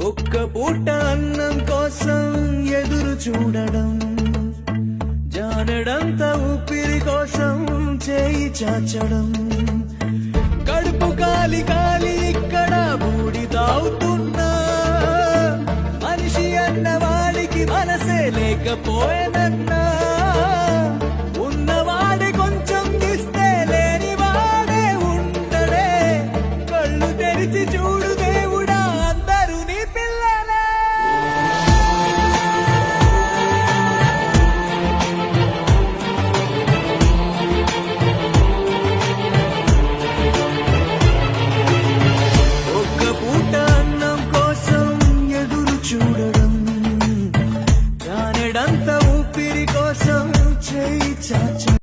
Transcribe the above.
ఒక్క పూట అన్నం కోసం ఎదురు చూడడం జానడంత ఊపిరి కోసం చేయి చాచడం. కడుపు కాలి కాలి ఇక్కడ బూడి తాగుతున్నా మనిషి అన్న వాడికి మనసే లేకపోయేనన్నా ఉన్నవాడే కొంచెం ఇస్తే లేని వాడే ఉండడే కళ్ళు తెరిచి చూ 我想要吹一